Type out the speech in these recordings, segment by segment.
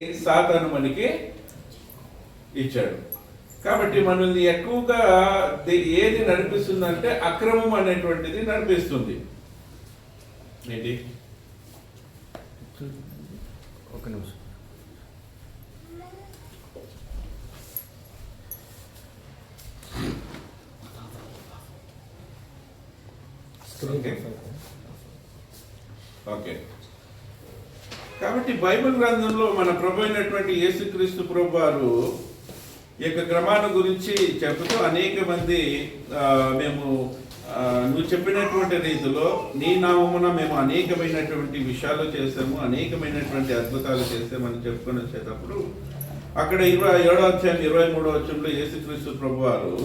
సాతాను మనకి ఇచ్చాడు. కాబట్టి మనల్ని ఎక్కువగా ఏది నడిపిస్తుందంటే అక్రమం అనేటువంటిది నడిపిస్తుంది. ఏంటి? ఒక నిమిషం. ఓకే. కాబట్టి బైబిల్ గ్రంథంలో మన ప్రభు అయినటువంటి యేసుక్రీస్తు ప్రభు వారు ఈ యొక్క క్రమాన్ని గురించి చెబుతూ అనేక మంది మేము నువ్వు చెప్పినటువంటి రీతిలో నీ నామమున మేము అనేకమైనటువంటి విషయాలు చేసాము అనేకమైనటువంటి అద్భుతాలు చేసామని చెప్పుకొని వచ్చేటప్పుడు అక్కడ ఇరవై ఏడో అధ్యాయం ఇరవై మూడో వచ్చంలో యేసుక్రీస్తు ప్రభు వారు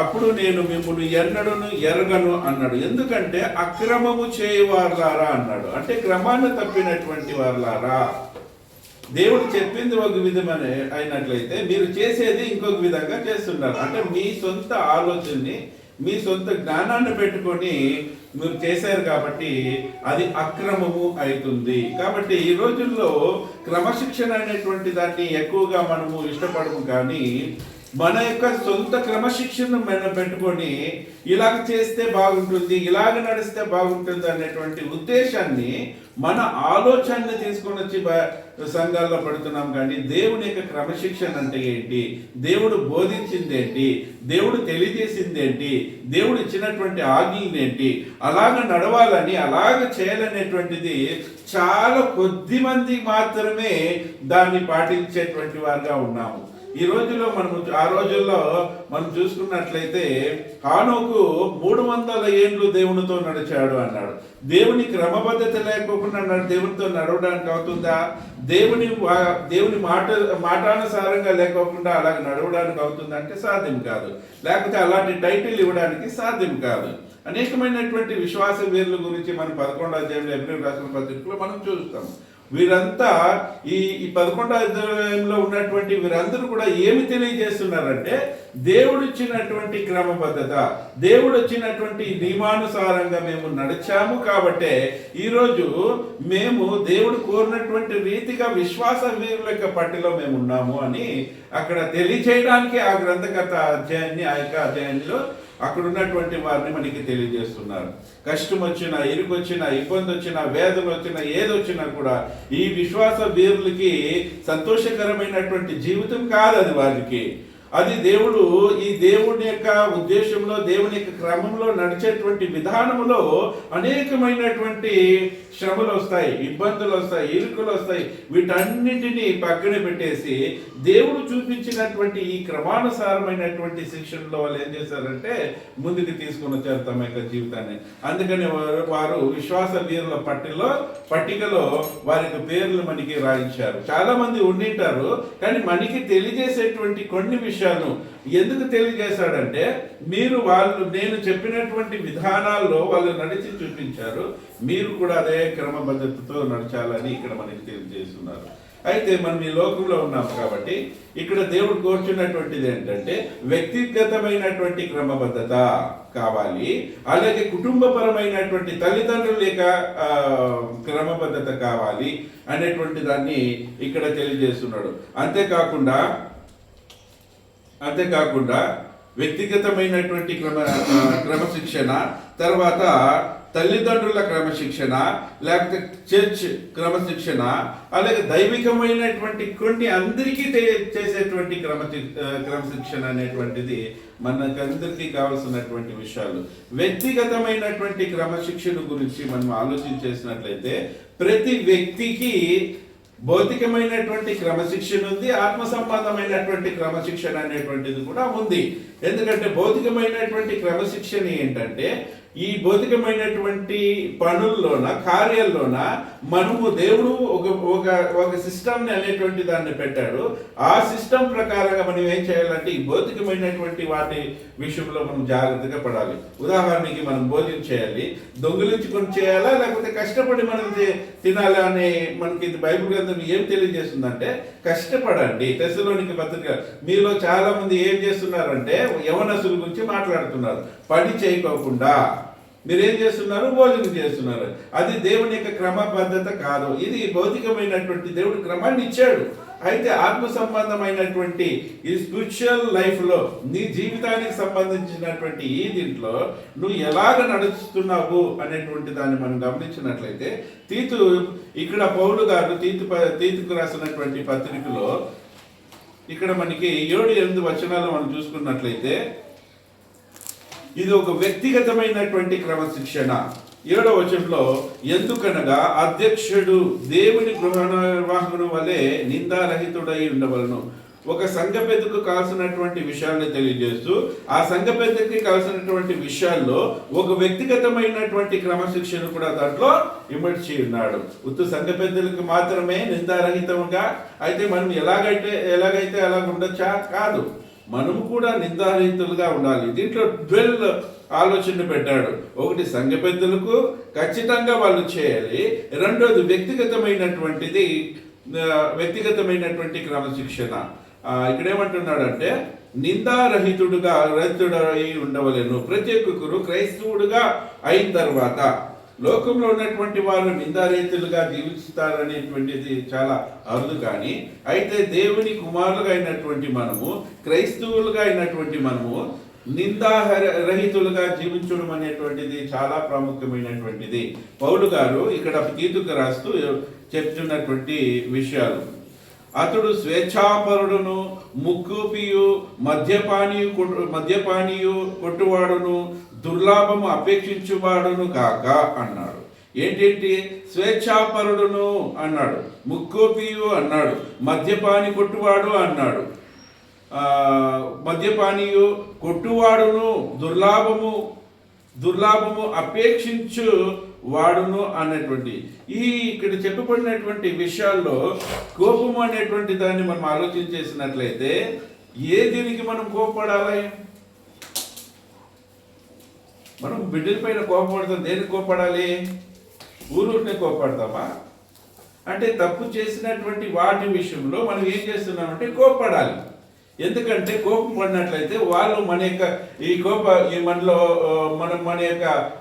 అప్పుడు నేను మిమ్మల్ని ఎన్నడను ఎరగను అన్నాడు. ఎందుకంటే అక్రమము చేయవారులారా అన్నాడు. అంటే క్రమాన్ని తప్పినటువంటి వారులారా? దేవుడు చెప్పింది ఒక విధమని అయినట్లయితే మీరు చేసేది ఇంకొక విధంగా చేస్తున్నారు. అంటే మీ సొంత ఆలోచనని మీ సొంత జ్ఞానాన్ని పెట్టుకొని మీరు చేశారు కాబట్టి అది అక్రమము అవుతుంది కాబట్టి ఈ రోజుల్లో క్రమశిక్షణ అనేటువంటి దాన్ని ఎక్కువగా మనము ఇష్టపడము కానీ మన యొక్క సొంత క్రమశిక్షణ మనం పెట్టుకొని ఇలాగ చేస్తే బాగుంటుంది ఇలాగ నడిస్తే బాగుంటుంది అనేటువంటి ఉద్దేశాన్ని మన ఆలోచనని తీసుకొని వచ్చి సంఘాల్లో పడుతున్నాం కానీ దేవుని యొక్క క్రమశిక్షణ అంటే ఏంటి? దేవుడు బోధించింది ఏంటి? దేవుడు తెలియజేసింది ఏంటి? దేవుడు ఇచ్చినటువంటి ఆజ్ఞలు ఏంటి? అలాగ నడవాలని అలాగ చేయాలనేటువంటిది చాలా కొద్ది మంది మాత్రమే దాన్ని పాటించేటువంటి వారుగా ఉన్నాము. ఈ రోజుల్లో మనం ఆ రోజుల్లో మనం చూసుకున్నట్లయితే హానోకు మూడు వందల ఏండ్లు దేవునితో నడిచాడు అన్నాడు. దేవుని క్రమబద్ధత లేకోకుండా దేవునితో నడవడానికి అవుతుందా? దేవుని దేవుని మాట మాటానుసారంగా లేకోకుండా అలాగ నడవడానికి అవుతుందా అంటే సాధ్యం కాదు. లేకపోతే అలాంటి టైటిల్ ఇవ్వడానికి సాధ్యం కాదు. అనేకమైనటువంటి విశ్వాస వీరుల గురించి మనం పదకొండో అధ్యాయంలో ఎబ్రిల్ రాసిన పత్రికలో మనం చూస్తాం వీరంతా ఈ ఈ పదకొండో అధ్యాయంలో ఉన్నటువంటి వీరందరూ కూడా ఏమి తెలియజేస్తున్నారంటే దేవుడు ఇచ్చినటువంటి క్రమబద్ధత దేవుడు వచ్చినటువంటి నియమానుసారంగా మేము నడిచాము కాబట్టే ఈరోజు మేము దేవుడు కోరినటువంటి రీతిగా విశ్వాస వీరుల యొక్క పట్టిలో మేము ఉన్నాము అని అక్కడ తెలియచేయడానికి ఆ గ్రంథకథ అధ్యాయాన్ని ఆ యొక్క అధ్యాయంలో అక్కడ ఉన్నటువంటి వారిని మనకి తెలియజేస్తున్నారు. కష్టం వచ్చినా ఇరుకు వచ్చినా ఇబ్బంది వచ్చినా వేదన వచ్చినా ఏది వచ్చినా కూడా ఈ విశ్వాస వీరులకి సంతోషకరమైనటువంటి జీవితం కాదు అది వారికి. అది దేవుడు ఈ దేవుని యొక్క ఉద్దేశంలో దేవుని యొక్క క్రమంలో నడిచేటువంటి విధానంలో అనేకమైనటువంటి శ్రమలు వస్తాయి ఇబ్బందులు వస్తాయి ఇరుకులు వస్తాయి. వీటన్నిటినీ పక్కన పెట్టేసి దేవుడు చూపించినటువంటి ఈ క్రమానుసారమైనటువంటి శిక్షణలో వాళ్ళు ఏం చేశారంటే ముందుకు తీసుకుని వచ్చారు తమ యొక్క జీవితాన్ని. అందుకని వారు వారు విశ్వాస వీరుల పట్టిలో పట్టికలో వారికి పేర్లు మనకి రాయించారు. చాలా మంది ఉండింటారు కానీ మనకి తెలియజేసేటువంటి కొన్ని విషయాలు ఎందుకు తెలియజేశాడంటే మీరు వాళ్ళు నేను చెప్పినటువంటి విధానాల్లో వాళ్ళు నడిచి చూపించారు. మీరు కూడా అదే క్రమబద్ధతతో నడచాలని ఇక్కడ మనకి తెలియజేస్తున్నారు. అయితే మనం ఈ లోకంలో ఉన్నాం కాబట్టి ఇక్కడ దేవుడు కోరుచున్నటువంటిది ఏంటంటే వ్యక్తిగతమైనటువంటి క్రమబద్ధత కావాలి. అలాగే కుటుంబపరమైనటువంటి తల్లిదండ్రుల యొక్క క్రమబద్ధత కావాలి అనేటువంటి దాన్ని ఇక్కడ తెలియజేస్తున్నాడు. అంతేకాకుండా అంతేకాకుండా వ్యక్తిగతమైనటువంటి క్రమ క్రమశిక్షణ తర్వాత తల్లిదండ్రుల క్రమశిక్షణ లేకపోతే చర్చ్ క్రమశిక్షణ అలాగే దైవికమైనటువంటి కొన్ని అందరికీ చేసేటువంటి క్రమ క్రమశిక్షణ అనేటువంటిది మనకందరికీ కావాల్సినటువంటి విషయాలు. వ్యక్తిగతమైనటువంటి క్రమశిక్షణ గురించి మనం ఆలోచించేసినట్లయితే ప్రతి వ్యక్తికి భౌతికమైనటువంటి క్రమశిక్షణ ఉంది ఆత్మ సంబంధమైనటువంటి క్రమశిక్షణ అనేటువంటిది కూడా ఉంది. ఎందుకంటే భౌతికమైనటువంటి క్రమశిక్షణ ఏంటంటే ఈ భౌతికమైనటువంటి పనుల్లోన కార్యాల్లోన మనము దేవుడు ఒక ఒక ఒక సిస్టమ్ని అనేటువంటి దాన్ని పెట్టాడు. ఆ సిస్టమ్ ప్రకారంగా మనం ఏం చేయాలంటే ఈ భౌతికమైనటువంటి వాటి విషయంలో మనం జాగ్రత్తగా పడాలి. ఉదాహరణకి మనం భోజనం చేయాలి. దొంగిలించుకొని చేయాలా లేకపోతే కష్టపడి మనం తినాలా అనే మనకి ఇది బైబిల్ గ్రంథం ఏం తెలియజేస్తుందంటే కష్టపడండి. టెస్లోనికి పత్రిక మీలో చాలామంది ఏం చేస్తున్నారంటే యవనసుల గురించి మాట్లాడుతున్నారు. పని చేయకోకుండా. మీరేం చేస్తున్నారు? భోజనం చేస్తున్నారు. అది దేవుని యొక్క క్రమబద్ధత కాదు. ఇది భౌతికమైనటువంటి దేవుడు క్రమాన్ని ఇచ్చాడు. అయితే ఆత్మ సంబంధమైనటువంటి ఈ స్పిరిచువల్ లైఫ్లో నీ జీవితానికి సంబంధించినటువంటి ఈ దీంట్లో నువ్వు ఎలాగ నడుస్తున్నావు అనేటువంటి దాన్ని మనం గమనించినట్లయితే తీతు ఇక్కడ పౌలు గారు తీతు తీతుకు రాసినటువంటి పత్రికలో ఇక్కడ మనకి ఏడు ఎనిమిది వచనాలు మనం చూసుకున్నట్లయితే ఇది ఒక వ్యక్తిగతమైనటువంటి క్రమశిక్షణ. ఏడవ వచనంలో ఎందుకనగా అధ్యక్షుడు దేవుని గృహ నిర్వాహకుడు వలె నిందారహితుడై ఉండవలను. ఒక సంఘ పెద్దకు కావాల్సినటువంటి విషయాన్ని తెలియజేస్తూ ఆ సంఘ పెద్దకి కావాల్సినటువంటి విషయాల్లో ఒక వ్యక్తిగతమైనటువంటి క్రమశిక్షణ కూడా దాంట్లో ఇమర్చి ఉన్నాడు. ఉత్తు సంఘ పెద్దలకు మాత్రమే నిందారహితంగా అయితే మనం ఎలాగైతే ఎలాగైతే అలాగ ఉండొచ్చా కాదు. మనము కూడా నిందారహితులుగా ఉండాలి. దీంట్లో డ్వెల్ ఆలోచన పెట్టాడు. ఒకటి సంఘ పెద్దలకు ఖచ్చితంగా వాళ్ళు చేయాలి. రెండోది వ్యక్తిగతమైనటువంటిది వ్యక్తిగతమైనటువంటి క్రమశిక్షణ. ఇక్కడేమంటున్నాడంటే ఇక్కడ ఏమంటున్నాడంటే నిందారహితుడుగా రహితుడై ఉండవలేను. ప్రతి ఒక్కరు క్రైస్తవుడుగా అయిన తర్వాత లోకంలో ఉన్నటువంటి వారు నిందారీతులుగా జీవిస్తారనేటువంటిది చాలా అరుదు కానీ అయితే దేవుని కుమారులుగా అయినటువంటి మనము క్రైస్తవులుగా అయినటువంటి మనము నిందాహరహితులుగా జీవించడం అనేటువంటిది చాలా ప్రాముఖ్యమైనటువంటిది. పౌలు గారు ఇక్కడ తీతుకు రాస్తూ చెప్తున్నటువంటి విషయాలు. అతడు స్వేచ్ఛాపరుడును ముక్కుపియు మద్యపానీయు కొట్టు- మద్యపానీయు కొట్టువాడును దుర్లాభము అపేక్షించువాడును కాక అన్నాడు. ఏంటేంటి? స్వేచ్ఛాపరుడును అన్నాడు. ముక్కోపియు అన్నాడు. మద్యపాని కొట్టువాడు అన్నాడు. ఆ, మద్యపానీయు కొట్టువాడును దుర్లాభము దుర్లాభము అపేక్షించు వాడును అన్నటువంటి ఈ ఇక్కడ చెప్పబడినటువంటి విషయాల్లో కోపము అనేటువంటి దాన్ని మనం ఆలోచన చేసినట్లయితే ఏ దీనికి మనం కోపడాలి మనం బిడ్డల పైన కోపపడతాం. దేనికి కోపడాలి ఊరునే కోపడతామా అంటే తప్పు చేసినటువంటి వాటి విషయంలో మనం ఏం చేస్తున్నామంటే కోపడాలి ఎందుకంటే కోపం పడినట్లయితే వాళ్ళు మన యొక్క ఈ కోప ఈ మనలో మనం మన యొక్క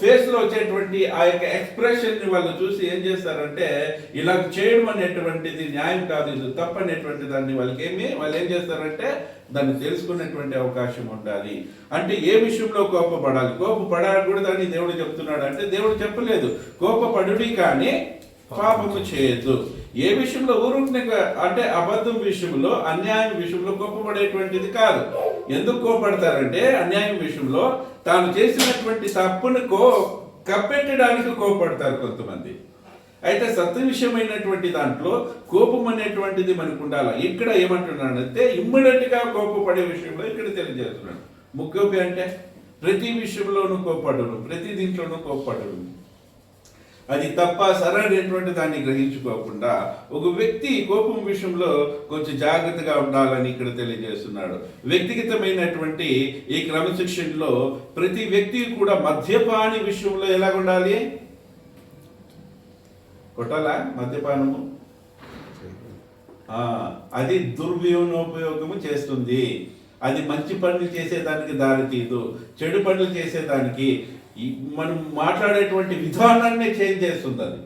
ఫేస్లో వచ్చేటువంటి ఆ యొక్క ఎక్స్ప్రెషన్ని వాళ్ళు చూసి ఏం చేస్తారంటే ఇలా చేయడం అనేటువంటిది న్యాయం కాదు ఇది తప్పనేటువంటి దాన్ని వాళ్ళకి ఏమి వాళ్ళు ఏం చేస్తారంటే దాన్ని తెలుసుకునేటువంటి అవకాశం ఉండాలి. అంటే ఏ విషయంలో కోపపడాలి? కోపపడకూడదని దేవుడు చెప్తున్నాడు. అంటే దేవుడు చెప్పలేదు. కోపపడుడి కానీ పాపము చేయదు ఏ విషయంలో ఊరుకునే అంటే అబద్ధం విషయంలో అన్యాయం విషయంలో కోపపడేటువంటిది కాదు. ఎందుకు కోపడతారంటే అన్యాయం విషయంలో తాను చేసినటువంటి తప్పును కో కప్పెట్టడానికి కోపడతారు కొంతమంది. అయితే సత్య విషయమైనటువంటి దాంట్లో కోపం అనేటువంటిది మనకు ఉండాలి? ఇక్కడ ఏమంటున్నాడంటే ఇమ్మీడియట్ కోపపడే విషయంలో ఇక్కడ తెలియజేస్తున్నాడు. ముఖ్యోపి అంటే ప్రతి విషయంలోనూ కోపడను ప్రతి దీంట్లోనూ కోపడను. అది తప్ప సరైనటువంటి దాన్ని గ్రహించుకోకుండా ఒక వ్యక్తి కోపం విషయంలో కొంచెం జాగ్రత్తగా ఉండాలని ఇక్కడ తెలియజేస్తున్నాడు. వ్యక్తిగతమైనటువంటి ఈ క్రమశిక్షణలో ప్రతి వ్యక్తి కూడా మద్యపాని విషయంలో ఎలా ఉండాలి? కొట్టాలా మద్యపానము? అది దుర్వినియోగము చేస్తుంది. అది మంచి పనులు చేసేదానికి దారితీదు. చెడు పనులు చేసేదానికి ఈ మనం మాట్లాడేటువంటి విధానాన్ని చేంజ్ చేస్తుంది అది.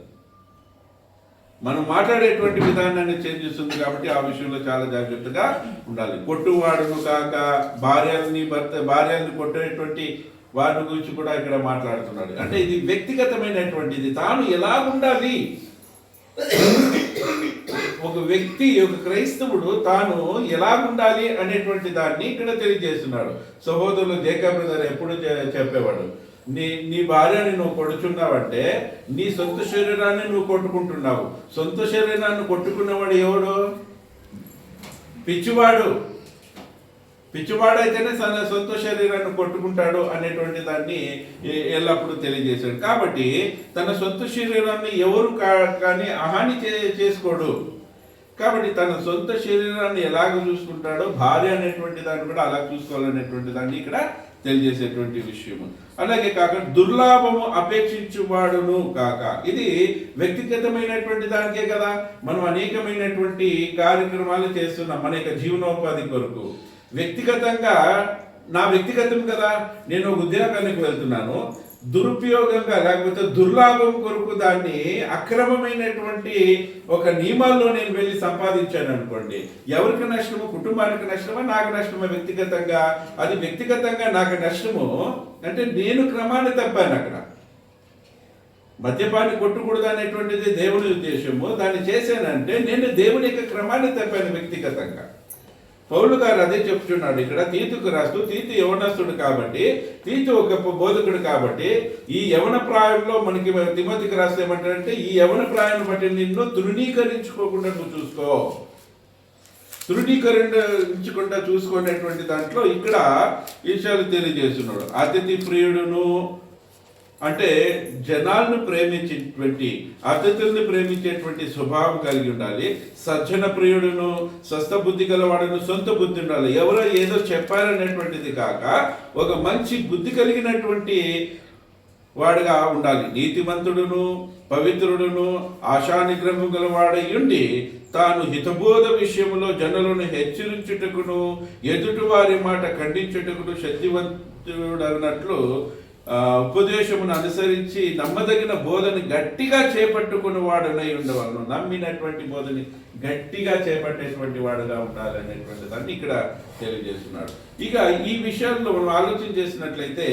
మనం మాట్లాడేటువంటి విధానాన్ని చేంజ్ చేస్తుంది కాబట్టి ఆ విషయంలో చాలా జాగ్రత్తగా ఉండాలి. కొట్టువాడును కాక భార్యల్ని భర్త భార్యల్ని కొట్టేటువంటి వారి గురించి కూడా ఇక్కడ మాట్లాడుతున్నాడు. అంటే ఇది వ్యక్తిగతమైనటువంటిది తాను ఎలా ఉండాలి? ఒక వ్యక్తి ఒక క్రైస్తవుడు తాను ఎలా ఉండాలి అనేటువంటి దాన్ని ఇక్కడ తెలియజేస్తున్నాడు. సహోదరులు జేకా బ్రదర్ ఎప్పుడు చెప్పేవాడు? నీ నీ భార్యని నువ్వు కొడుచున్నావంటే నీ సొంత శరీరాన్ని నువ్వు కొట్టుకుంటున్నావు. సొంత శరీరాన్ని కొట్టుకున్నవాడు ఎవడు? పిచ్చివాడు. పిచ్చివాడైతేనే తన సొంత శరీరాన్ని కొట్టుకుంటాడు అనేటువంటి దాన్ని ఎల్లప్పుడూ తెలియజేశాడు. కాబట్టి తన సొంత శరీరాన్ని ఎవరు కా- కానీ హాని చే చేసుకోడు. కాబట్టి తన సొంత శరీరాన్ని ఎలాగ చూసుకుంటాడో భార్య అనేటువంటి దాన్ని కూడా అలా చూసుకోవాలనేటువంటి దాన్ని ఇక్కడ తెలియజేసేటువంటి విషయము. అలాగే కాక దుర్లాభము అపేక్షించువాడును కాక. ఇది వ్యక్తిగతమైనటువంటి దానికే కదా. మనం అనేకమైనటువంటి కార్యక్రమాలు చేస్తున్నాం మన యొక్క జీవనోపాధి కొరకు. వ్యక్తిగతంగా నా వ్యక్తిగతం కదా. నేను ఒక ఉద్యోగానికి వెళ్తున్నాను. దురుపయోగంగా లేకపోతే దుర్లాభం కొరకు దాన్ని అక్రమమైనటువంటి ఒక నియమాల్లో నేను వెళ్ళి సంపాదించాను అనుకోండి. ఎవరికి నష్టము? కుటుంబానికి నష్టమా? నాకు నష్టమా వ్యక్తిగతంగా? అది వ్యక్తిగతంగా నాకు నష్టము అంటే నేను క్రమాన్ని తప్పాను అక్కడ. మద్యపాన్ని కొట్టకూడదు అనేటువంటిది దేవుని ఉద్దేశము. దాన్ని చేశానంటే నేను దేవుని యొక్క క్రమాన్ని తప్పాను వ్యక్తిగతంగా. పౌలు గారు అదే చెప్తున్నాడు. ఇక్కడ తీతుకు రాస్తూ తీతు యవనస్తుడు కాబట్టి తీతు ఒక బోధకుడు కాబట్టి ఈ యవన ప్రాయంలో మనకి తిమతికి రాస్తే ఏమంటారంటే ఈ యవన ప్రాయం బట్టి నిన్ను తృణీకరించుకోకుండా నువ్వు చూసుకో. తృణీకరించకుండా చూసుకునేటువంటి దాంట్లో ఇక్కడ విషయాలు తెలియజేస్తున్నాడు. అతిథి ప్రియుడును అంటే జనాలను ప్రేమించేటువంటి అతిథుల్ని ప్రేమించేటువంటి స్వభావం కలిగి ఉండాలి. సజ్జన ప్రియుడును స్వస్థ బుద్ధి గలవాడును సొంత బుద్ధి ఉండాలి. ఎవరో ఏదో చెప్పారనేటువంటిది కాక ఒక మంచి బుద్ధి కలిగినటువంటి వాడుగా ఉండాలి. నీతిమంతుడును పవిత్రుడును ఆశానిగ్రహం గలవాడై ఉండి తాను హితబోధ విషయంలో జనులను హెచ్చరించుటకును ఎదుటి వారి మాట ఖండించుటకును శక్తివంతుడు అన్నట్లు ఉపదేశమును అనుసరించి నమ్మదగిన బోధని గట్టిగా చేపట్టుకుని వాడునై ఉండవలను. నమ్మినటువంటి బోధని గట్టిగా చేపట్టేటువంటి వాడుగా ఉండాలనేటువంటి దాన్ని ఇక్కడ తెలియజేస్తున్నాడు. ఇక ఈ విషయాల్లో మనం ఆలోచన చేసినట్లయితే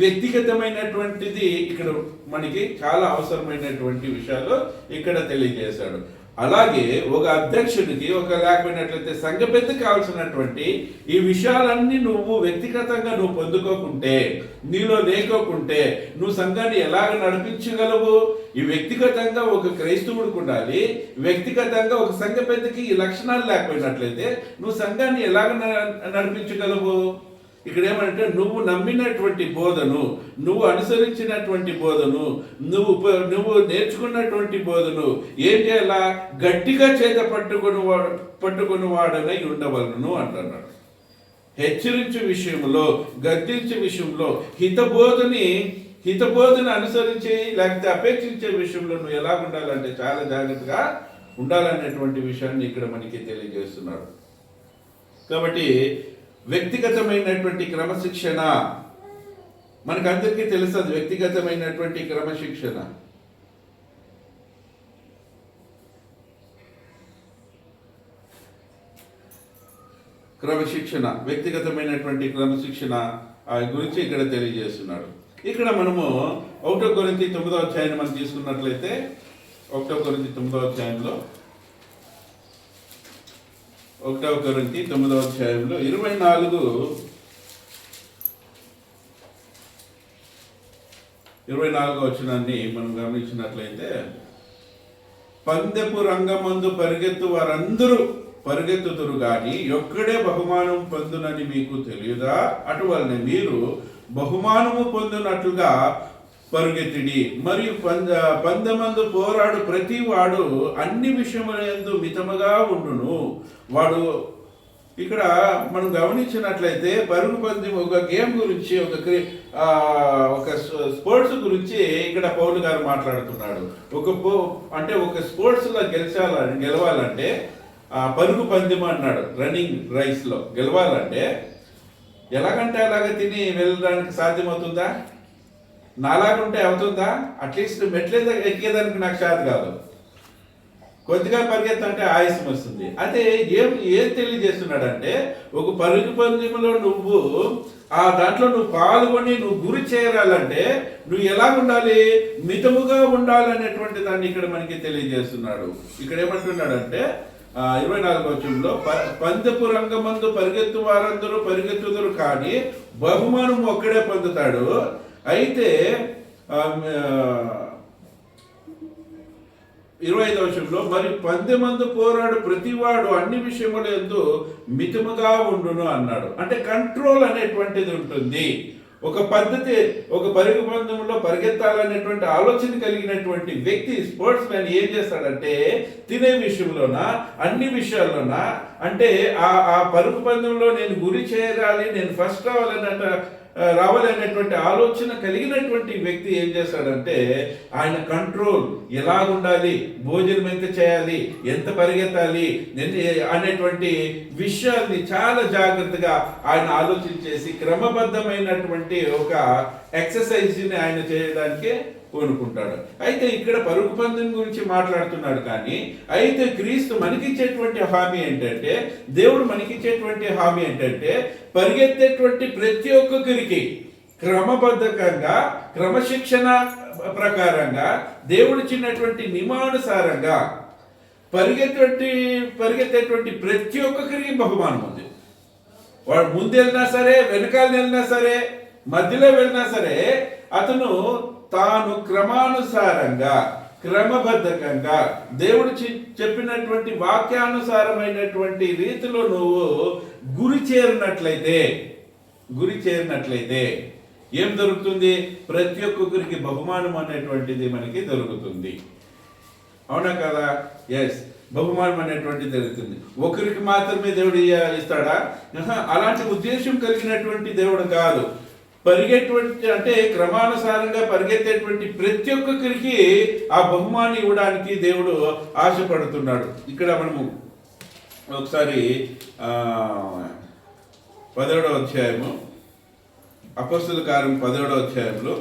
వ్యక్తిగతమైనటువంటిది ఇక్కడ మనకి చాలా అవసరమైనటువంటి విషయాలు ఇక్కడ తెలియజేశాడు. అలాగే ఒక అధ్యక్షుడికి ఒక లేకపోయినట్లయితే సంఘ పెద్ద కావాల్సినటువంటి ఈ విషయాలన్నీ నువ్వు వ్యక్తిగతంగా నువ్వు పొందుకోకుంటే నీలో లేకోకుంటే నువ్వు సంఘాన్ని ఎలాగ నడిపించగలవు? ఈ వ్యక్తిగతంగా ఒక క్రైస్తవుడికి ఉండాలి వ్యక్తిగతంగా ఒక సంఘ పెద్దకి ఈ లక్షణాలు లేకపోయినట్లయితే నువ్వు సంఘాన్ని ఎలాగ న- నడిపించగలవు? ఇక్కడ ఏమంటే నువ్వు నమ్మినటువంటి బోధను నువ్వు అనుసరించినటువంటి బోధను నువ్వు నువ్వు నేర్చుకున్నటువంటి బోధను ఏం చేయాలా? గట్టిగా చేత పట్టుకుని పట్టుకుని వాడనై ఉండవలను అంటున్నాడు. హెచ్చరించే విషయంలో గద్దించే విషయంలో హితబోధని హితబోధన అనుసరించి లేకపోతే అపేక్షించే విషయంలో నువ్వు ఎలా ఉండాలంటే చాలా జాగ్రత్తగా ఉండాలనేటువంటి విషయాన్ని ఇక్కడ మనకి తెలియజేస్తున్నాడు. కాబట్టి వ్యక్తిగతమైనటువంటి క్రమశిక్షణ. మనకందరికీ తెలుస్తుంది వ్యక్తిగతమైనటువంటి క్రమశిక్షణ. క్రమశిక్షణ వ్యక్తిగతమైనటువంటి క్రమశిక్షణ ఆ గురించి ఇక్కడ తెలియజేస్తున్నాడు. ఇక్కడ మనము ఒకటో గురించి తొమ్మిదో అధ్యాయాన్ని మనం తీసుకున్నట్లయితే ఒకటో గురించి తొమ్మిదో అధ్యాయంలో ఒకటవ కొరింతి తొమ్మిదవ అధ్యాయంలో ఇరవై నాలుగు. ఇరవై నాలుగో వచనాన్ని మనం గమనించినట్లయితే పందెపు రంగమందు పరిగెత్తు వారందరూ పరిగెత్తుతురు గాని ఒక్కడే బహుమానం పొందునని మీకు తెలియదా? అటువలనే మీరు బహుమానము పొందినట్లుగా పరుగెత్తిడి. మరియు పంద పందమందు పోరాడు ప్రతి వాడు అన్ని విషయములందు మితముగా ఉండును. వాడు ఇక్కడ మనం గమనించినట్లయితే పరుగు పందెం ఒక గేమ్ గురించి ఒక క్రి- ఒక స్పోర్ట్స్ గురించి ఇక్కడ పౌలు గారు మాట్లాడుతున్నాడు. ఒక పో అంటే ఒక స్పోర్ట్స్లో గెలిచాల గెలిచాలని గెలవాలంటే ఆ, పరుగు పందెం అన్నాడు రన్నింగ్ రైస్లో గెలవాలంటే. ఎలాగంటే అలాగ తిని వెళ్ళడానికి సాధ్యమవుతుందా? నాలాగుంటే అవుతుందా అట్లీస్ట్ మెట్ల ఎక్కేదానికి నాకు చేత కాదు. కొద్దిగా పరిగెత్తంటే ఆయాసం వస్తుంది. అదే ఏం ఏం తెలియజేస్తున్నాడంటే ఒక పరుగు పందెంలో నువ్వు ఆ దాంట్లో నువ్వు పాల్గొని నువ్వు గురి చేరాలంటే నువ్వు ఎలా ఉండాలి? మితముగా ఉండాలనేటువంటి దాన్ని ఇక్కడ మనకి తెలియజేస్తున్నాడు. ఇక్కడ ఏమంటున్నాడంటే ఇరవై నాలుగు వచ్చంలో పందెపు రంగమందు పరిగెత్తు వారందరూ పరిగెత్తుదరు కానీ బహుమానం ఒక్కడే పొందుతాడు. అయితే ఇరవై ఐదవ వచనంలో మరి పందెమందు పోరాడు ప్రతివాడు అన్ని విషయముల ఎందు మితముగా ఉండును అన్నాడు. అంటే కంట్రోల్ అనేటువంటిది ఉంటుంది. ఒక పద్ధతి ఒక పరుగు పందెంలో పరిగెత్తాలనేటువంటి ఆలోచన కలిగినటువంటి వ్యక్తి స్పోర్ట్స్ మ్యాన్ ఏం చేస్తాడంటే తినే విషయంలోన అన్ని విషయాల్లోన అంటే ఆ ఆ పరుగు పందెంలో నేను గురి చేరాలి నేను ఫస్ట్ రావాలన్నట ఆ, రావాలి అనేటువంటి ఆలోచన కలిగినటువంటి వ్యక్తి ఏం చేస్తాడంటే ఆయన కంట్రోల్ ఎలా ఉండాలి భోజనం ఎంత చేయాలి ఎంత పరిగెత్తాలి అనేటువంటి విషయాల్ని చాలా జాగ్రత్తగా ఆయన ఆలోచించేసి క్రమబద్ధమైనటువంటి ఒక ఎక్సర్సైజ్ని ఆయన చేయడానికి కోరుకుంటాడు అయితే ఇక్కడ పరుగు పందెం గురించి మాట్లాడుతున్నాడు కానీ అయితే క్రీస్తు మనకిచ్చేటువంటి హామీ ఏంటంటే దేవుడు మనకిచ్చేటువంటి హామీ ఏంటంటే పరిగెత్తేటువంటి ప్రతి ఒక్కరికి క్రమబద్ధకంగా క్రమశిక్షణ ప్రకారంగా దేవుడిచ్చినటువంటి నియమానుసారంగా పరిగెత్తే పరిగెత్తేటువంటి ప్రతి ఒక్కరికి బహుమానం ఉంది. వాడు ముందు వెళ్ళినా సరే వెనకాల వెళ్ళినా సరే మధ్యలో వెళ్ళినా సరే అతను తాను క్రమానుసారంగా క్రమబద్ధకంగా దేవుడు చెప్పినటువంటి వాక్యానుసారమైనటువంటి రీతిలో నువ్వు గురి చేరినట్లయితే గురి చేరినట్లయితే ఏం దొరుకుతుంది? ప్రతి ఒక్కొక్కరికి బహుమానం అనేటువంటిది మనకి దొరుకుతుంది. అవునా కదా? ఎస్ బహుమానం అనేటువంటిది జరుగుతుంది ఒకరికి మాత్రమే దేవుడు ఇస్తాడా? అలాంటి ఉద్దేశం కలిగినటువంటి దేవుడు కాదు. పరిగెటువంటి అంటే క్రమానుసారంగా పరిగెత్తేటువంటి ప్రతి ఒక్కరికి ఆ బహుమాని ఇవ్వడానికి దేవుడు ఆశపడుతున్నాడు. ఇక్కడ మనము ఒకసారి ఆ, అధ్యాయము అపస్తుల కారం పదిహేడవ అధ్యాయంలో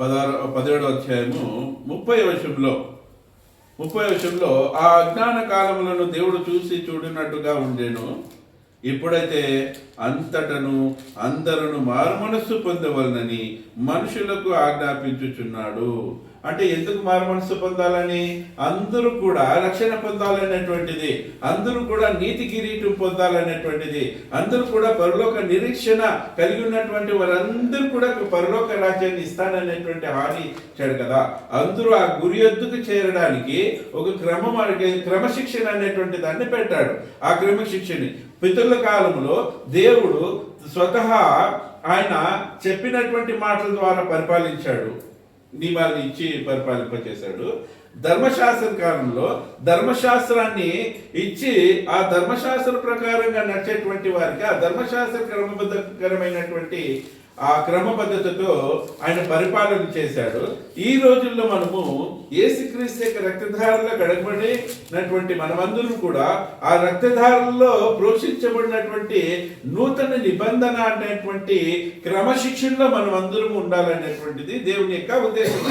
పదహారు పదిహేడో అధ్యాయము ముప్పై వర్షంలో ముప్పై వశంలో ఆ అజ్ఞాన కాలములను దేవుడు చూసి చూడినట్టుగా ఉండేను. ఇప్పుడైతే అంతటను అందరును మారుమనస్సు పొందవలనని మనుషులకు ఆజ్ఞాపించుచున్నాడు. అంటే ఎందుకు మారుమనస్సు పొందాలని అందరూ కూడా రక్షణ పొందాలనేటువంటిది. అందరూ కూడా నీతి కిరీటం పొందాలనేటువంటిది. అందరూ కూడా పరలోక నిరీక్షణ కలిగి ఉన్నటువంటి వారందరూ కూడా పరలోక రాజ్యాన్ని ఇస్తాననేటువంటి హామీ ఇచ్చాడు కదా. అందరూ ఆ గురి ఎద్దుకు చేరడానికి ఒక క్రమం క్రమశిక్షణ అనేటువంటి దాన్ని పెట్టాడు. ఆ క్రమశిక్షణ పితృల కాలంలో దేవుడు స్వతహా ఆయన చెప్పినటువంటి మాటల ద్వారా పరిపాలించాడు. నియమాలను ఇచ్చి పరిపాలింపచేశాడు ధర్మశాస్త్ర కాలంలో ధర్మశాస్త్రాన్ని ఇచ్చి ఆ ధర్మశాస్త్ర ప్రకారంగా నడిచేటువంటి వారికి ఆ ధర్మశాస్త్ర క్రమబద్ధకరమైనటువంటి ఆ క్రమబద్ధతతో ఆయన పరిపాలన చేశాడు. ఈ రోజుల్లో మనము ఏసుక్రీస్తు యొక్క రక్తధారలో గడపడినటువంటి మనమందరం కూడా ఆ రక్తధారల్లో ప్రోక్షించబడినటువంటి నూతన నిబంధన అనేటువంటి క్రమశిక్షణలో మనం అందరం ఉండాలనేటువంటిది దేవుని యొక్క ఉద్దేశం.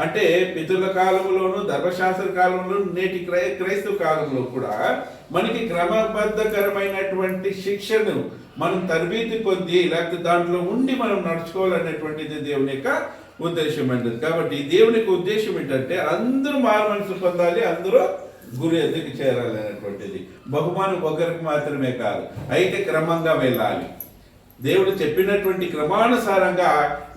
అంటే పితృల కాలంలోను ధర్మశాస్త్ర కాలంలో నేటి క్రై క్రైస్తవ కాలంలో కూడా మనకి క్రమబద్ధకరమైనటువంటి శిక్షను మనం తరబీతి పొంది లేకపోతే దాంట్లో ఉండి మనం నడుచుకోవాలనేటువంటిది దేవుని యొక్క ఉద్దేశం అంటది కాబట్టి దేవుని యొక్క ఉద్దేశం ఏంటంటే అందరూ మారు మనసు పొందాలి అందరూ గురి ఎదుగు చేరాలి అనేటువంటిది. బహుమానం ఒకరికి మాత్రమే కాదు అయితే క్రమంగా వెళ్ళాలి. దేవుడు చెప్పినటువంటి క్రమానుసారంగా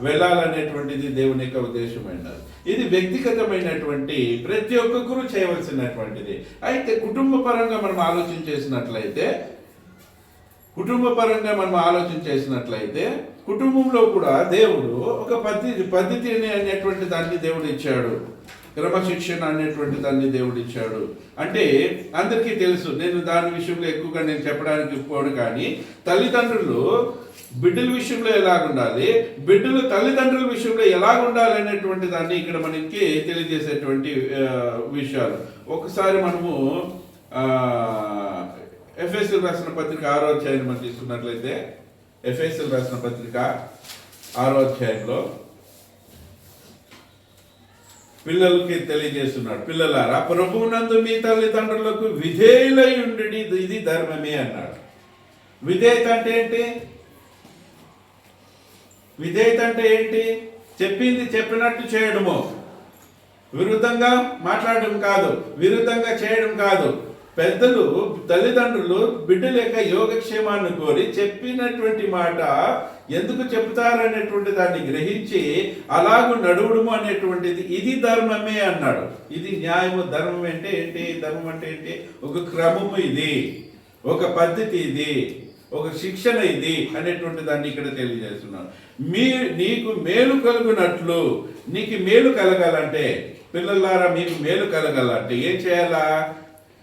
వెళ్ళాలనేటువంటిది దేవుని యొక్క ఉద్దేశం అంటారు ఇది వ్యక్తిగతమైనటువంటి ప్రతి ఒక్కరు చేయవలసినటువంటిది. అయితే కుటుంబ పరంగా మనం ఆలోచన చేసినట్లయితే కుటుంబ పరంగా మనం ఆలోచన చేసినట్లయితే కుటుంబంలో కూడా దేవుడు ఒక పద్ధతి పద్ధతిని అనేటువంటి దాన్ని దేవుడు ఇచ్చాడు. క్రమశిక్షణ అనేటువంటి దాన్ని దేవుడు ఇచ్చాడు. అంటే అందరికీ తెలుసు నేను దాని విషయంలో ఎక్కువగా నేను చెప్పడానికి పోను కానీ తల్లిదండ్రులు బిడ్డల విషయంలో ఎలాగుండాలి బిడ్డలు తల్లిదండ్రుల విషయంలో ఎలాగుండాలి అనేటువంటి దాన్ని ఇక్కడ మనకి తెలియజేసేటువంటి విషయాలు. ఒకసారి మనము ఎఫ్ఎస్ఎల్ రాసిన పత్రిక ఆరో అధ్యాయం మనం తీసుకున్నట్లయితే ఎఫ్ఎస్ఎల్ రాసిన పత్రిక ఆరో అధ్యాయంలో పిల్లలకి తెలియజేస్తున్నాడు. పిల్లలారా ప్రభువునందు మీ తల్లిదండ్రులకు విధేయులై ఉండి ఇది ధర్మమే అన్నాడు. విధేయత అంటే ఏంటి? విధేయత అంటే ఏంటి? చెప్పింది చెప్పినట్టు చేయడము. విరుద్ధంగా మాట్లాడడం కాదు విరుద్ధంగా చేయడం కాదు. పెద్దలు తల్లిదండ్రులు బిడ్డల యొక్క యోగక్షేమాన్ని కోరి చెప్పినటువంటి మాట ఎందుకు చెప్తారనేటువంటి దాన్ని గ్రహించి అలాగూ నడువుడుము అనేటువంటిది ఇది ధర్మమే అన్నాడు. ఇది న్యాయము ధర్మం అంటే ఏంటి? ధర్మం అంటే ఏంటి? ఒక క్రమము ఇది ఒక పద్ధతి ఇది ఒక శిక్షణ ఇది అనేటువంటి దాన్ని ఇక్కడ తెలియజేస్తున్నాను మీ నీకు మేలు కలుగునట్లు నీకు మేలు కలగాలంటే పిల్లలారా మీకు మేలు కలగాలంటే ఏం చేయాలా?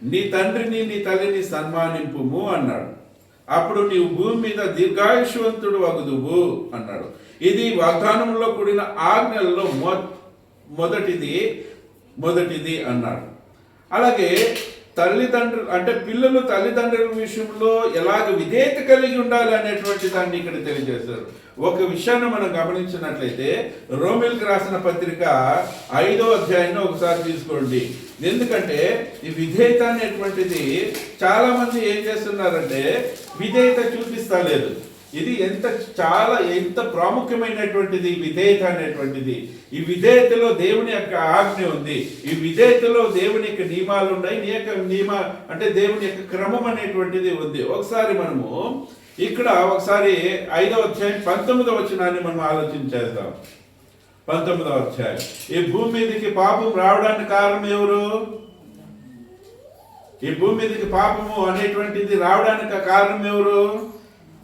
నీ తండ్రిని నీ తల్లిని సన్మానింపుము అన్నాడు. అప్పుడు నీవు భూమి మీద దీర్ఘాయుష్వంతుడు వగుదువు అన్నాడు. ఇది వాగ్దానంలో కూడిన ఆజ్ఞల్లో మొ మొదటిది మొదటిది అన్నాడు. అలాగే తల్లిదండ్రులు అంటే పిల్లలు తల్లిదండ్రుల విషయంలో ఎలాగ విధేయత కలిగి ఉండాలి అనేటువంటి దాన్ని ఇక్కడ తెలియజేశారు. ఒక విషయాన్ని మనం గమనించినట్లయితే రోమిల్కి రాసిన పత్రిక ఐదో అధ్యాయాన్ని ఒకసారి తీసుకోండి. ఎందుకంటే ఈ విధేయత అనేటువంటిది చాలా మంది ఏం చేస్తున్నారంటే విధేయత చూపిస్తా లేదు ఇది ఎంత చాలా ఎంత ప్రాముఖ్యమైనటువంటిది ఈ విధేయత అనేటువంటిది. ఈ విధేయతలో దేవుని యొక్క ఆజ్ఞ ఉంది. ఈ విధేయతలో దేవుని యొక్క నియమాలు ఉన్నాయి. నీ యొక్క నియమ అంటే దేవుని యొక్క క్రమం అనేటువంటిది ఉంది. ఒకసారి మనము ఇక్కడ ఒకసారి ఐదవ అధ్యాయం పంతొమ్మిదవ వచనాన్ని మనం ఆలోచించేద్దాం పంతొమ్మిదవ అధ్యాయం. ఈ భూమి మీదకి పాపం రావడానికి కారణం ఎవరు? ఈ భూమి మీదకి పాపము అనేటువంటిది రావడానికి కారణం ఎవరు?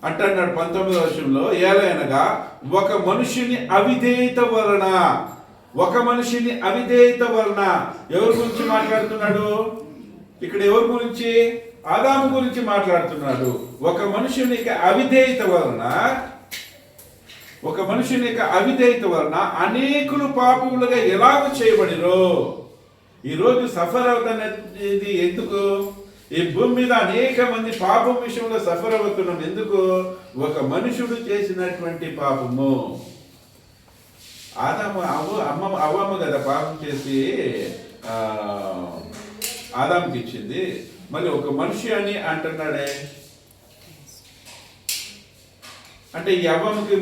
అంటున్నాడు పంతొమ్మిదవ వర్షంలో ఏలైనగా ఒక మనుషుని అవిధేయత వలన ఒక మనిషిని అవిధేయత వలన ఎవరి గురించి మాట్లాడుతున్నాడు? ఇక్కడ ఎవరి గురించి? ఆదాము గురించి మాట్లాడుతున్నాడు. ఒక మనుషునికి అవిధేయత వలన ఒక మనుషుని యొక్క అవిధేయత వలన అనేకులు పాపములుగా ఎలాగ చేయబడిరో. ఈరోజు సఫర్ అవుతున్నది ఎందుకు? ఈ భూమి మీద అనేక మంది పాపం విషయంలో సఫర్ అవుతున్నాం ఎందుకు? ఒక మనుషుడు చేసినటువంటి పాపము. ఆదాము అవ్వ అమ్మ అవ్వమ్మ కదా పాపం చేసి ఆ, ఆదాముకి ఇచ్చింది మళ్ళీ ఒక మనిషి అని అంటున్నాడే. అంటే ఈ అవ్వమ్మకి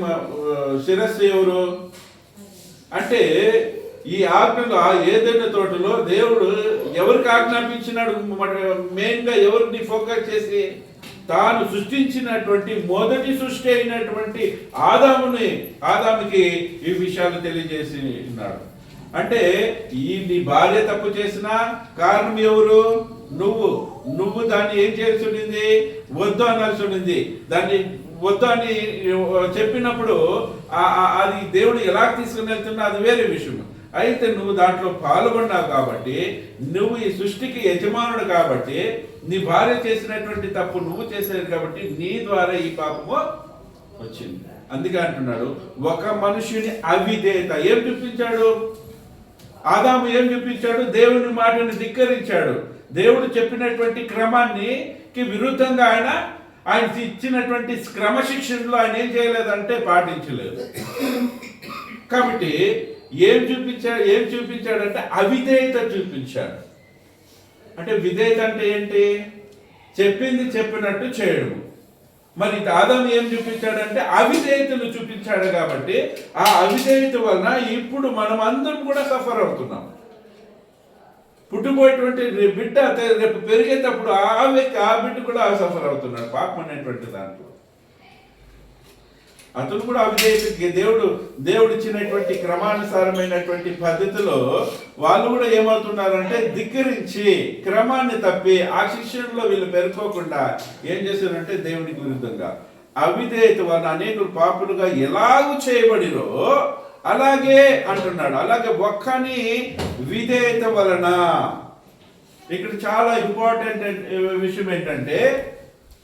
శిరస్సు ఎవరు? అంటే ఈ ఆజ్ఞలు ఏదైనా తోటలో దేవుడు ఎవరికి ఆజ్ఞాపించినాడు? మెయిన్గా ఎవరిని ఫోకస్ చేసి తాను సృష్టించినటువంటి మొదటి సృష్టి అయినటువంటి ఆదాముని ఆదాముకి ఈ విషయాలు తెలియజేసి ఉన్నాడు అంటే ఈ నీ భార్య తప్పు చేసిన కారణం ఎవరు? నువ్వు. నువ్వు దాన్ని ఏం చేయాల్సి ఉండింది? వద్దు అనాల్సి ఉండింది. దాన్ని వద్దు అని చెప్పినప్పుడు ఆ- అది దేవుడు ఎలా తీసుకుని వెళ్తున్నా అది వేరే విషయం అయితే నువ్వు దాంట్లో పాల్గొన్నావు కాబట్టి నువ్వు ఈ సృష్టికి యజమానుడు కాబట్టి నీ భార్య చేసినటువంటి తప్పు నువ్వు చేసేది కాబట్టి నీ ద్వారా ఈ పాపము వచ్చింది. అందుకే అంటున్నాడు ఒక మనుషుని అవిధేయత ఏం చూపించాడు? ఆదాము ఏం చూపించాడు? దేవుని మాటను ధిక్కరించాడు. దేవుడు చెప్పినటువంటి క్రమాన్ని విరుద్ధంగా ఆయన ఆయన ఇచ్చినటువంటి క్రమశిక్షణలో ఆయన ఏం చేయలేదంటే పాటించలేదు. కాబట్టి ఏం చూపించాడు ఏం చూపించాడంటే అవిధేయత చూపించాడు. అంటే విధేయత అంటే ఏంటి? చెప్పింది చెప్పినట్టు చేయడం. మరి ఆదాం ఏం చూపించాడంటే అవిధేయతను చూపించాడు కాబట్టి ఆ అవిధేయత వలన ఇప్పుడు మనం అందరం కూడా సఫర్ అవుతున్నాం. పుట్టిపోయేటువంటి బిడ్డ రేపు పెరిగేటప్పుడు ఆ వ్యక్తి ఆ బిడ్డ కూడా సఫర్ అవుతున్నాడు. పాపం అనేటువంటి దాంట్లో. అతను కూడా అవిధేయతకి దేవుడు దేవుడు ఇచ్చినటువంటి క్రమానుసారమైనటువంటి పద్ధతిలో వాళ్ళు కూడా ఏమవుతున్నారంటే ధిక్కరించి క్రమాన్ని తప్పి ఆ శిక్షణలో వీళ్ళు పెరుకోకుండా ఏం చేశారంటే దేవునికి విరుద్ధంగా అవిధేయత వలన అనేకులు పాపులుగా ఎలాగూ చేయబడిరో అలాగే అంటున్నాడు. అలాగే ఒక్కని విధేయత వలన ఇక్కడ చాలా ఇంపార్టెంట్ విషయం ఏంటంటే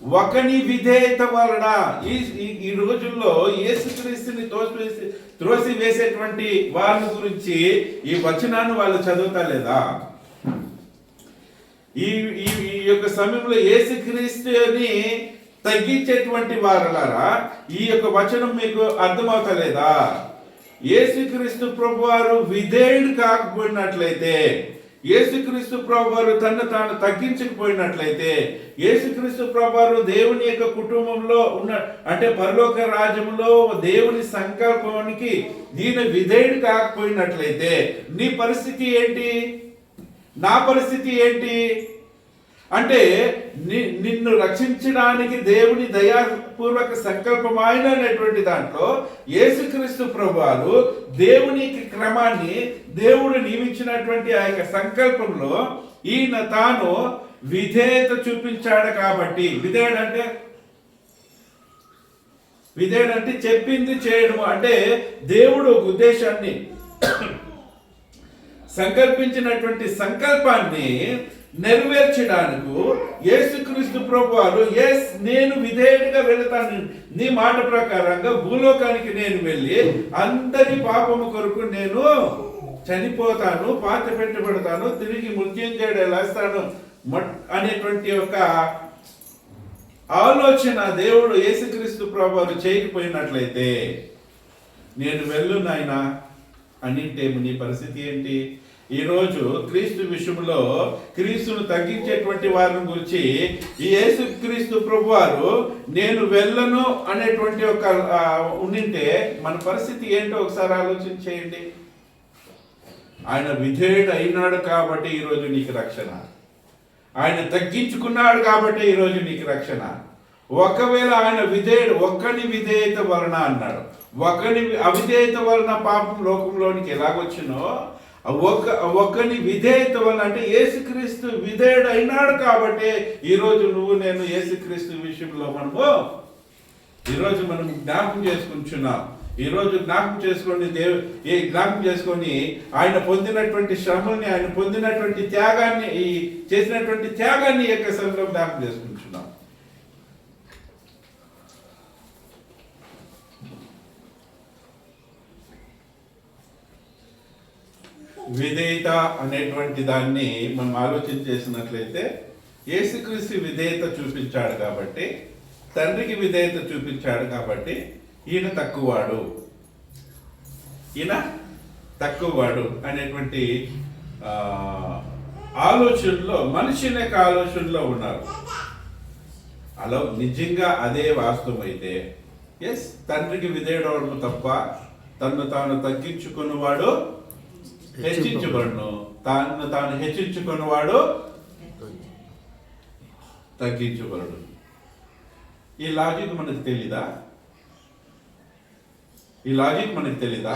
ఒకని విధేయత వలన ఈ ఈ- రోజుల్లో యేసుక్రీస్తుని తోసివేసి త్రోసి వేసేటువంటి వాళ్ళ గురించి ఈ వచనాన్ని వాళ్ళు చదువుతా లేదా? ఈ ఈ ఈ యొక్క సమయంలో యేసుక్రీస్తుని తగ్గించేటువంటి వారలారా? ఈ యొక్క వచనం మీకు అర్థమవుతలేదా యేసుక్రీస్తు ప్రభువారు విధేయుడు కాకపోయినట్లయితే యేసుక్రీస్తు ప్రభువారు తను తాను తగ్గించకపోయినట్లయితే యేసుక్రీస్తు ప్రభువారు దేవుని యొక్క కుటుంబంలో ఉన్న అంటే పరలోక రాజ్యంలో దేవుని సంకల్పానికి దీని విధేయుడు కాకపోయినట్లయితే నీ పరిస్థితి ఏంటి? నా పరిస్థితి ఏంటి? అంటే ని- నిన్ను రక్షించడానికి దేవుని దయాపూర్వక సంకల్పం అనేటువంటి దాంట్లో యేసుక్రీస్తు ప్రభువారు దేవుని క్రమాన్ని దేవుడు నియమించినటువంటి ఆ యొక్క సంకల్పంలో ఈయన తాను విధేయత చూపించాడు కాబట్టి. విధేయుడు అంటే విధేయుడు అంటే చెప్పింది చేయడం అంటే దేవుడు ఒక ఉద్దేశాన్ని సంకల్పించినటువంటి సంకల్పాన్ని నెరవేర్చడానికి యేసుక్రీస్తు ప్రభు వారు ఎస్ నేను విధేయుడిగా వెళతాను. నీ మాట ప్రకారంగా భూలోకానికి నేను వెళ్ళి అందరి పాపము కొరకు నేను చనిపోతాను పాత పెట్టబడతాను తిరిగి మృత్యుంజయుడు లేస్తాను. అనేటువంటి ఒక ఆలోచన దేవుడు యేసుక్రీస్తు ప్రభు చేయకపోయినట్లయితే నేను వెళ్ళు నాయన అనింటే నీ పరిస్థితి ఏంటి? ఈరోజు క్రీస్తు విషయంలో క్రీస్తును తగ్గించేటువంటి వారిని గురించి ఈ యేసు క్రీస్తు ప్రభు వారు నేను వెళ్ళను అనేటువంటి ఒక ఉండింటే మన పరిస్థితి ఏంటో ఒకసారి ఆలోచన చేయండి. ఆయన విధేయుడు అయినాడు కాబట్టి ఈరోజు నీకు రక్షణ. ఆయన తగ్గించుకున్నాడు కాబట్టి ఈరోజు నీకు రక్షణ. ఒకవేళ ఆయన విధేయుడు ఒక్కని విధేయత వలన అన్నాడు ఒకని అవిధేయత వలన పాపం లోకంలోనికి ఎలాగొచ్చినో ఒక ఒకని విధేయత వలన అంటే ఏసుక్రీస్తు విధేయుడు అయినాడు కాబట్టి ఈరోజు నువ్వు నేను ఏసుక్రీస్తు విషయంలో మనము ఈరోజు మనం జ్ఞాపకం చేసుకుంటున్నాం. ఈరోజు జ్ఞాపకం చేసుకొని దేవు ఏ జ్ఞాపకం చేసుకొని ఆయన పొందినటువంటి శ్రమని ఆయన పొందినటువంటి త్యాగాన్ని ఈ చేసినటువంటి త్యాగాన్ని యొక్క సంఘం జ్ఞాపకం చేసుకుంటాం విధేయత అనేటువంటి దాన్ని మనం ఆలోచన చేసినట్లయితే ఏసుక్రీస్తు విధేయత చూపించాడు కాబట్టి తండ్రికి విధేయత చూపించాడు కాబట్టి ఈయన తక్కువవాడు. ఈయన తక్కువవాడు అనేటువంటి ఆలోచనలో మనిషిని యొక్క ఆలోచనలో ఉన్నారు. అలా నిజంగా అదే వాస్తవం అయితే ఎస్ తండ్రికి విధేయడవడం తప్ప తను తాను తగ్గించుకున్నవాడు హెచ్చించబడును. తాను తాను హెచ్చించుకున్నవాడు తగ్గించబడు ఈ లాజిక్ మనకు తెలీదా? ఈ లాజిక్ మనకు తెలీదా?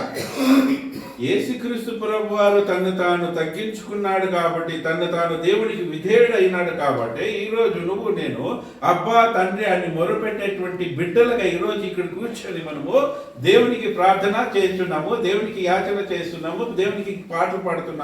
ఏసుక్రీస్తు ప్రభు వారు తను తాను తగ్గించుకున్నాడు కాబట్టి తను తాను దేవునికి విధేయుడు అయినాడు కాబట్టి ఈరోజు నువ్వు నేను అబ్బా తండ్రి అని మొరపెట్టేటువంటి బిడ్డలుగా ఈరోజు ఇక్కడ కూర్చొని మనము దేవునికి ప్రార్థన చేస్తున్నాము దేవునికి యాచన చేస్తున్నాము దేవునికి పాటలు పాడుతున్నాము.